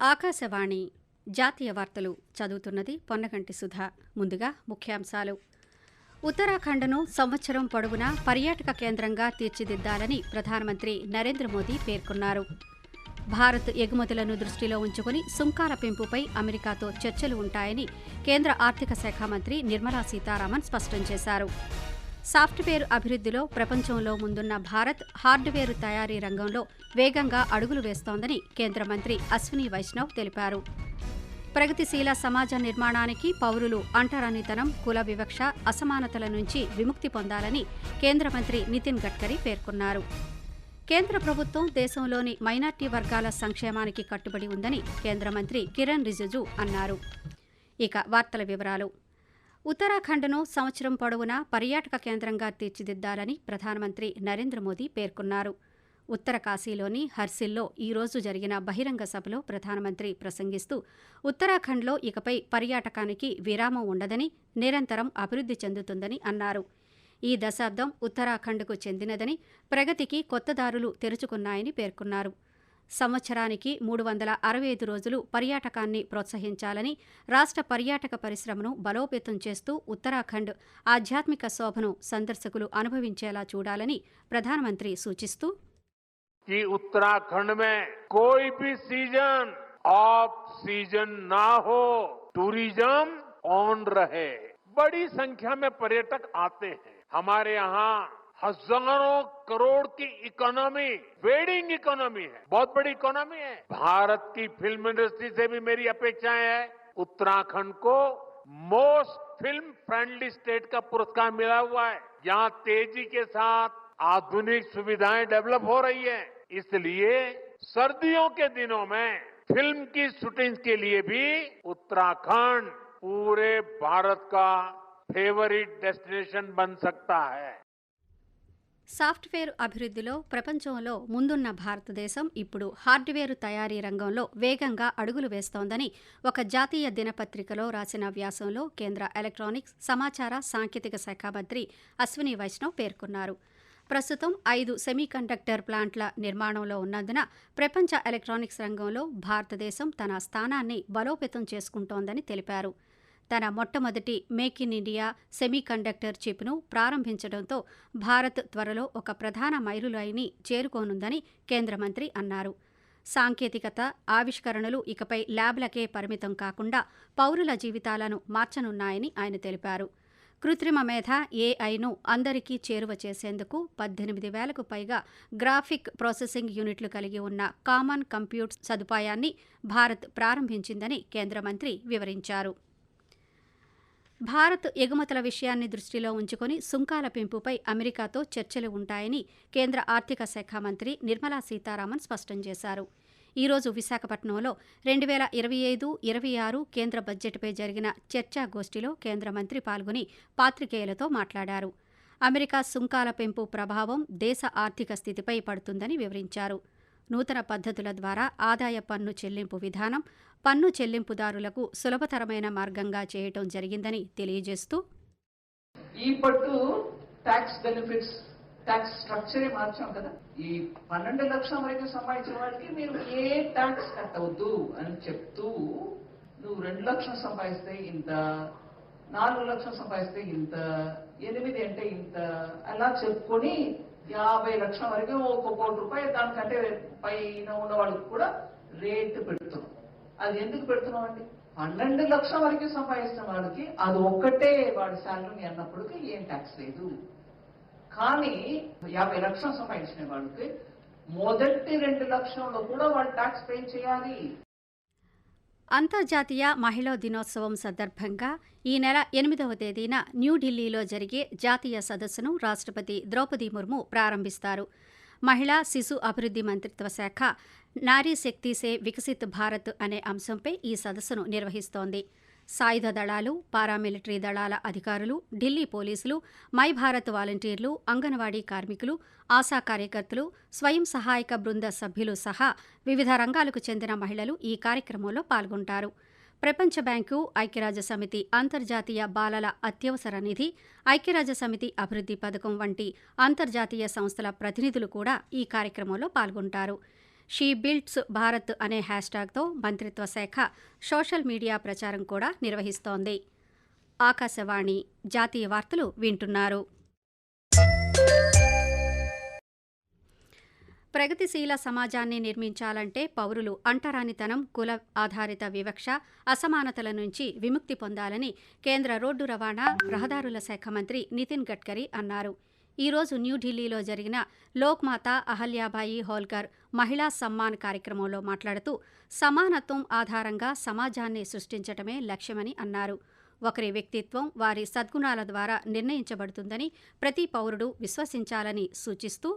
ఆకాశవాణి జాతీయ వార్తలు చదువుతున్నది పొన్నగంటి సుధా. ముందుగా ముఖ్యాంశాలు. ఉత్తరాఖండ్ను సంవత్సరం పొడవునా పర్యాటక కేంద్రంగా తీర్చిదిద్దాలని ప్రధానమంత్రి నరేంద్ర మోదీ పేర్కొన్నారు. భారత్ ఎగుమతులను దృష్టిలో ఉంచుకుని సుంకాల పెంపుపై అమెరికాతో చర్చలు ఉంటాయని కేంద్ర ఆర్థిక శాఖ మంత్రి నిర్మలా సీతారామన్ స్పష్టం చేశారు. సాఫ్ట్వేర్ అభివృద్ధిలో ప్రపంచంలో ముందున్న భారత్ హార్డ్వేర్ తయారీ రంగంలో వేగంగా అడుగులు వేస్తోందని కేంద్ర మంత్రి అశ్విని వైష్ణవ్ తెలిపారు. ప్రగతిశీల సమాజ నిర్మాణానికి పౌరులు అంటరానితనం కుల వివక్ష అసమానతల నుంచి విముక్తి పొందాలని కేంద్ర మంత్రి నితిన్ గడ్కరీ పేర్కొన్నారు. కేంద్ర ప్రభుత్వం దేశంలోని మైనార్టీ వర్గాల సంక్షేమానికి కట్టుబడి ఉందని కేంద్ర మంత్రి కిరణ్ రిజిజు అన్నారు. ఇక వార్తల వివరాలు. ఉత్తరాఖండ్ను సంవత్సరం పొడవునా పర్యాటక కేంద్రంగా తీర్చిదిద్దాలని ప్రధానమంత్రి నరేంద్ర మోదీ పేర్కొన్నారు. ఉత్తర కాశీలోని హర్సిల్లో ఈ రోజు జరిగిన బహిరంగ సభలో ప్రధానమంత్రి ప్రసంగిస్తూ ఉత్తరాఖండ్లో ఇకపై పర్యాటకానికి విరామం ఉండదని నిరంతరం అభివృద్ధి చెందుతుందని అన్నారు. ఈ దశాబ్దం ఉత్తరాఖండ్కు చెందినదని ప్రగతికి కొత్త దారులు తెరుచుకున్నాయని పేర్కొన్నారు. సంవత్సరానికి మూడు వందల అరవై ఐదు రోజులు పర్యాటకాన్ని ప్రోత్సహించాలని రాష్ట్ర పర్యాటక పరిశ్రమను బలోపేతం చేస్తూ ఉత్తరాఖండ్ ఆధ్యాత్మిక శోభను సందర్శకులు అనుభవించేలా చూడాలని ప్రధానమంత్రి సూచిస్తూ कि उत्तराखंड में कोई भी सीजन ऑफ सीजन ना हो टूरिज्म ऑन रहे बड़ी संख्या में पर्यटक आते हैं हमारे यहाँ हज़ारों करोड़ की इकोनॉमी, वेडिंग इकोनॉमी है, बहुत बड़ी इकोनॉमी है। भारत की फ़िल्म इंडस्ट्री से भी मेरी अपेक्षाएँ है। उत्तराखंड को मोस्ट फ़िल्म फ्रेंडली स्टेट का पुरस्कार मिला हुआ है। यहाँ तेज़ी के साथ आधुनिक सुविधाएँ डेवलप हो रही है। इसलिए सर्दियों के दिनों में फ़िल्म की शूटिंग के लिए भी उत्तराखंड पूरे भारत का फेवरेट डेस्टिनेशन बन सकता है। సాఫ్ట్వేర్ అభివృద్ధిలో ప్రపంచంలో ముందున్న భారతదేశం ఇప్పుడు హార్డ్వేర్ తయారీ రంగంలో వేగంగా అడుగులు వేస్తోందని ఒక జాతీయ దినపత్రికలో రాసిన వ్యాసంలో కేంద్ర ఎలక్ట్రానిక్స్ సమాచార సాంకేతిక శాఖ మంత్రి అశ్విని వైష్ణవ్ పేర్కొన్నారు. ప్రస్తుతం ఐదు సెమీకండక్టర్ ప్లాంట్ల నిర్మాణంలో ఉన్నందున ప్రపంచ ఎలక్ట్రానిక్స్ రంగంలో భారతదేశం తన స్థానాన్ని బలోపేతం చేసుకుంటోందని తెలిపారు. తన మొట్టమొదటి మేక్ ఇన్ ఇండియా సెమీకండక్టర్ చిప్ను ప్రారంభించడంతో భారత్ త్వరలో ఒక ప్రధాన మైలురాయిని చేరుకోనుందని కేంద్ర మంత్రి అన్నారు. సాంకేతికత ఆవిష్కరణలు ఇకపై ల్యాబ్లకే పరిమితం కాకుండా పౌరుల జీవితాలను మార్చనున్నాయని ఆయన తెలిపారు. కృత్రిమ మేధ ఏఐను అందరికీ చేరువ చేసేందుకు పద్దెనిమిది వేలకు పైగా గ్రాఫిక్ ప్రాసెసింగ్ యూనిట్లు కలిగి ఉన్న కామన్ కంప్యూట్ సదుపాయాన్ని భారత్ ప్రారంభించిందని కేంద్ర మంత్రి వివరించారు. భారత్ ఎగుమతుల విషయాన్ని దృష్టిలో ఉంచుకొని సుంకాల పెంపుపై అమెరికాతో చర్చలు ఉంటాయని కేంద్ర ఆర్థిక శాఖ మంత్రి నిర్మలా సీతారామన్ స్పష్టం చేశారు. ఈరోజు విశాఖపట్నంలో రెండు వేల ఇరవై ఐదు ఇరవై ఆరు కేంద్ర బడ్జెట్పై జరిగిన చర్చాగోష్ఠిలో కేంద్ర మంత్రి పాల్గొని పాత్రికేయులతో మాట్లాడారు. అమెరికా సుంకాల పెంపు ప్రభావం దేశ ఆర్థిక స్థితిపై పడుతుందని వివరించారు. నూతన పద్ధతుల ద్వారా ఆదాయ పన్ను చెల్లింపు విధానం పన్ను చెల్లింపుదారులకు సులభతరమైన మార్గంగా చేయటం జరిగిందని తెలియజేస్తూ ఈ పట్టు ట్యాక్స్ బెనిఫిట్స్ ట్యాక్స్ స్ట్రక్చరే మార్చాం కదా. ఈ పన్నెండు లక్షల వరకు సంపాదించిన వాళ్ళకి మీరు ఏ ట్యాక్స్ కట్టవద్దు అని చెప్తూ నువ్వు రెండు లక్షలు సంపాదిస్తే ఇంత నాలుగు లక్షలు సంపాదిస్తే ఇంత ఎనిమిది అంటే ఇంత అలా చెప్పుకొని యాభై లక్షల వరకు ఒక కోటి రూపాయలు దానికంటే పైన ఉన్న వాళ్ళకి కూడా రేటు పెడుతున్నాం. అది ఎందుకు పెడుతున్నాం అండి? పన్నెండు లక్షల వరకు సంపాదిస్తున్న వాళ్ళకి అది ఒక్కటే వాడి శాలరీ అన్నప్పటికీ ఏం ట్యాక్స్ లేదు. కానీ యాభై లక్షలు సంపాదించిన వాళ్ళకి మొదటి రెండు లక్షల్లో కూడా వాళ్ళు ట్యాక్స్ పే చేయాలి. అంతర్జాతీయ మహిళా దినోత్సవం సందర్భంగా ఈ నెల ఎనిమిదవ తేదీన న్యూఢిల్లీలో జరిగే జాతీయ సదస్సును రాష్ట్రపతి ద్రౌపది ముర్ము ప్రారంభిస్తారు. మహిళా శిశు అభివృద్ధి మంత్రిత్వ శాఖ నారీ శక్తి సే వికసిత్ భారత్ అనే అంశంపై ఈ సదస్సును నిర్వహిస్తోంది. సాయుధ దళాలు పారామిలిటరీ దళాల అధికారులు ఢిల్లీ పోలీసులు మై భారత్ వాలంటీర్లు అంగన్వాడీ కార్మికులు ఆశా కార్యకర్తలు స్వయం సహాయక బృంద సభ్యులు సహా వివిధ రంగాలకు చెందిన మహిళలు ఈ కార్యక్రమంలో పాల్గొంటారు. ప్రపంచ బ్యాంకు ఐక్యరాజ్య సమితి అంతర్జాతీయ బాలల అత్యవసర నిధి ఐక్యరాజ్య సమితి అభివృద్ధి పథకం వంటి అంతర్జాతీయ సంస్థల ప్రతినిధులు కూడా ఈ కార్యక్రమంలో పాల్గొంటారు. షీ బిల్డ్స్ భారత్ అనే హ్యాష్ట్యాగ్తో మంత్రిత్వ శాఖ సోషల్ మీడియా ప్రచారం కూడా నిర్వహిస్తోంది. ఆకాశవాణి జాతీయ వార్తలు వింటున్నారు. ప్రగతిశీల సమాజాన్ని నిర్మించాలంటే పౌరులు అంటరానితనం కుల ఆధారిత వివక్ష అసమానతల నుంచి విముక్తి పొందాలని కేంద్ర రోడ్డు రవాణా రహదారుల శాఖ మంత్రి నితిన్ గడ్కరీ అన్నారు. ఈ రోజు న్యూఢిల్లీలో జరిగిన లోక్మాత అహల్యాబాయి హోల్కర్ మహిళా సమ్మాన్ కార్యక్రమంలో మాట్లాడుతూ సమానత్వం ఆధారంగా సమాజాన్ని సృష్టించటమే లక్ష్యమని అన్నారు. ఒకరి వ్యక్తిత్వం వారి సద్గుణాల ద్వారా నిర్ణయించబడుతుందని ప్రతి పౌరుడు విశ్వసించాలని సూచిస్తూ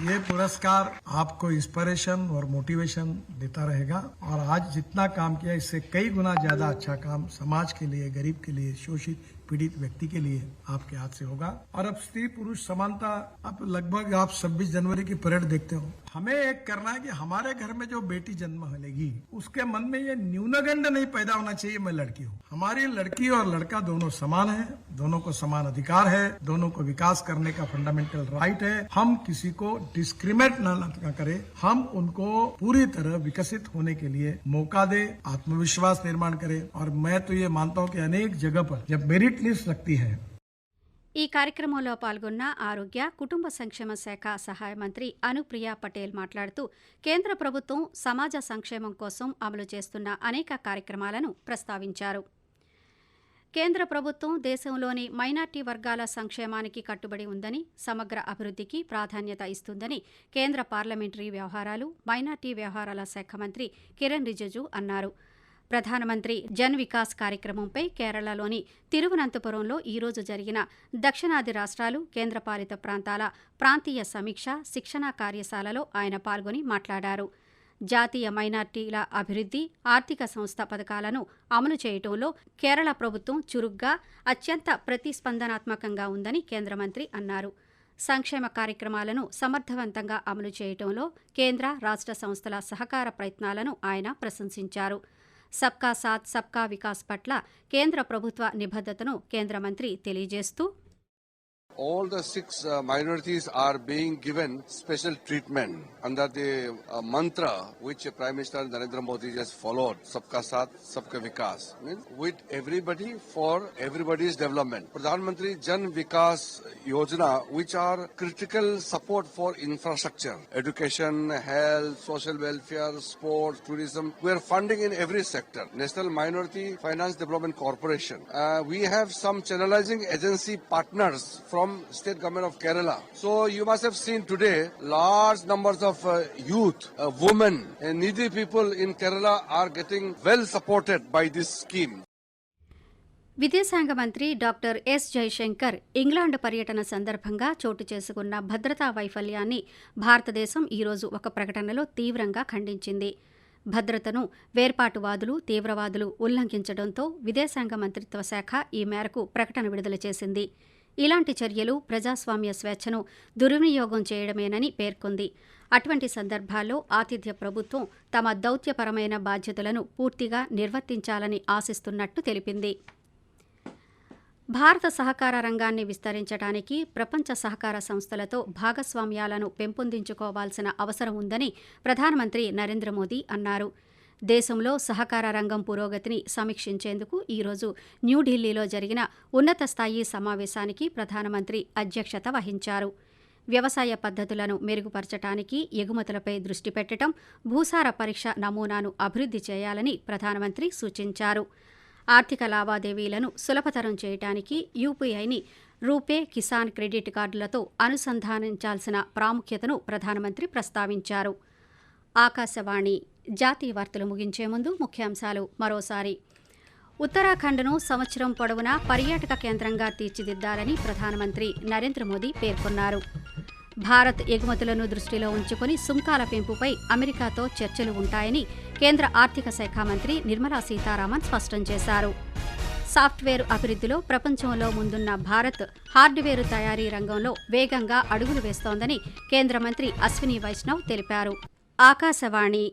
ये पुरस्कार आपको इंस्पिरेशन और मोटिवेशन देता रहेगा। और आज जितना काम किया, इससे कई गुना ज़्यादा अच्छा काम समाज के लिए, गरीब के लिए, शोषित पीड़ित व्यक्ति के लिए आपके हाथ से होगा। और अब स्त्री पुरुष समानता अब लगभग आप 26 जनवरी की परेड देखते हो। हमें एक करना है कि हमारे घर में जो बेटी जन्म लेगी, उसके मन में ये न्यूनगंड नहीं पैदा होना चाहिए, मैं लड़की हूँ। हमारी लड़की और लड़का दोनों समान है, दोनों को समान अधिकार है, दोनों को विकास करने का फंडामेंटल राइट है। हम किसी को डिस्क्रिमिनेट न करें, हम उनको पूरी तरह विकसित होने के लिए मौका दे, आत्मविश्वास निर्माण करें। और मैं तो ये मानता हूँ कि अनेक जगह पर जब मेरिट వీక్నెస్ రక్తి హై ఈ కార్యక్రమంలో పాల్గొన్న ఆరోగ్య కుటుంబ సంక్షేమ శాఖ సహాయ మంత్రి అనుప్రియ పటేల్ మాట్లాడుతూ కేంద్ర ప్రభుత్వం సమాజ సంక్షేమం కోసం అమలు చేస్తున్న అనేక కార్యక్రమాలను ప్రస్తావించారు. కేంద్ర ప్రభుత్వం దేశంలోని మైనార్టీ వర్గాల సంక్షేమానికి కట్టుబడి ఉందని సమగ్ర అభివృద్ధికి ప్రాధాన్యత ఇస్తుందని కేంద్ర పార్లమెంటరీ వ్యవహారాలు మైనార్టీ వ్యవహారాల శాఖ మంత్రి కిరణ్ రిజిజు అన్నారు. ప్రధానమంత్రి జన్ వికాస్ కార్యక్రమంపై కేరళలోని తిరువనంతపురంలో ఈరోజు జరిగిన దక్షిణాది రాష్ట్రాలు కేంద్రపాలిత ప్రాంతాల ప్రాంతీయ సమీక్ష శిక్షణా కార్యశాలలో ఆయన పాల్గొని మాట్లాడారు. జాతీయ మైనార్టీల అభివృద్ధి ఆర్థిక సంస్థ పథకాలను అమలు చేయటంలో కేరళ ప్రభుత్వం చురుగ్గా అత్యంత ప్రతిస్పందనాత్మకంగా ఉందని కేంద్ర మంత్రి అన్నారు. సంక్షేమ కార్యక్రమాలను సమర్థవంతంగా అమలు చేయటంలో కేంద్ర రాష్ట్ర సంస్థల సహకార ప్రయత్నాలను ఆయన ప్రశంసించారు. సబ్కా సాత్ సబ్కా వికాస్ పట్ల కేంద్ర ప్రభుత్వ నిబద్ధతను కేంద్ర మంత్రి తెలియజేస్తూ all the six uh, minorities are being given special treatment under the uh, mantra which Prime Minister Narendra Modi has followed, Sabka Saath, Sabka Vikas, means with everybody for everybody's development. Pradhan Mantri Jan Vikas Yojana, which are critical support for infrastructure, education, health, social welfare, sports, tourism. We are funding in every sector. National Minority Finance Development Corporation. Uh, we have some channelizing agency partners from state government of Kerala. So you must have seen today large numbers of uh, youth, uh, women, and needy people in Kerala are getting well supported by this scheme. విదేశాంగ మంత్రి doctor yes Jaishankar England పర్యటన సందర్భంగా చోటు చేసుకున్న భద్రతా వైఫల్యాన్ని భారతదేశం ఈరోజు ఒక ప్రకటనలో తీవ్రంగా ఖండించింది భద్రతను వేర్పాటువాదులు తీవ్రవాదులు ఉల్లంఘించడంతో విదేశాంగ మంత్రిత్వ శాఖ ఈ మేరకు ప్రకటన విడుదల చేసింది ఇలాంటి చర్యలు ప్రజాస్వామ్య స్వేచ్ఛను దుర్వినియోగం చేయడమేనని పేర్కొంది. అటువంటి సందర్భాల్లో ఆతిథ్య ప్రభుత్వం తమ దౌత్యపరమైన బాధ్యతలను పూర్తిగా నిర్వర్తించాలని ఆశిస్తున్నట్టు తెలిపింది. భారత సహకార రంగాన్ని విస్తరించడానికి ప్రపంచ సహకార సంస్థలతో భాగస్వామ్యాలను పెంపొందించుకోవాల్సిన అవసరం ఉందని ప్రధానమంత్రి నరేంద్ర మోదీ అన్నారు. దేశంలో సహకార రంగం పురోగతిని సమీక్షించేందుకు ఈరోజు న్యూఢిల్లీలో జరిగిన ఉన్నత స్థాయి సమావేశానికి ప్రధానమంత్రి అధ్యక్షత వహించారు. వ్యవసాయ పద్ధతులను మెరుగుపరచడానికి ఎగుమతులపై దృష్టి పెట్టడం భూసార పరీక్ష నమూనాను అభివృద్ధి చేయాలని ప్రధానమంత్రి సూచించారు. ఆర్థిక లావాదేవీలను సులభతరం చేయడానికి యూపీఐని రూపే కిసాన్ క్రెడిట్ కార్డులతో అనుసంధానించాల్సిన ప్రాముఖ్యతను ప్రధానమంత్రి ప్రస్తావించారు. ఆకాశవాణి జాతీయ వార్తలు ముగించే ముందు ముఖ్యాంశాలు మరోసారి. ఉత్తరాఖండ్ను సంవత్సరం పొడవునా పర్యాటక కేంద్రంగా తీర్చిదిద్దాలని ప్రధానమంత్రి నరేంద్ర మోదీ పేర్కొన్నారు. భారత్ ఎగుమతులను దృష్టిలో ఉంచుకుని సుంకాల పెంపుపై అమెరికాతో చర్చలు ఉంటాయని కేంద్ర ఆర్థిక శాఖ మంత్రి నిర్మలా సీతారామన్ స్పష్టం చేశారు. సాఫ్ట్వేర్ అభివృద్ధిలో ప్రపంచంలో ముందున్న భారత్ హార్డ్వేర్ తయారీ రంగంలో వేగంగా అడుగులు వేస్తోందని కేంద్ర మంత్రి అశ్విని వైష్ణవ్ తెలిపారు. ఆకాశవాణి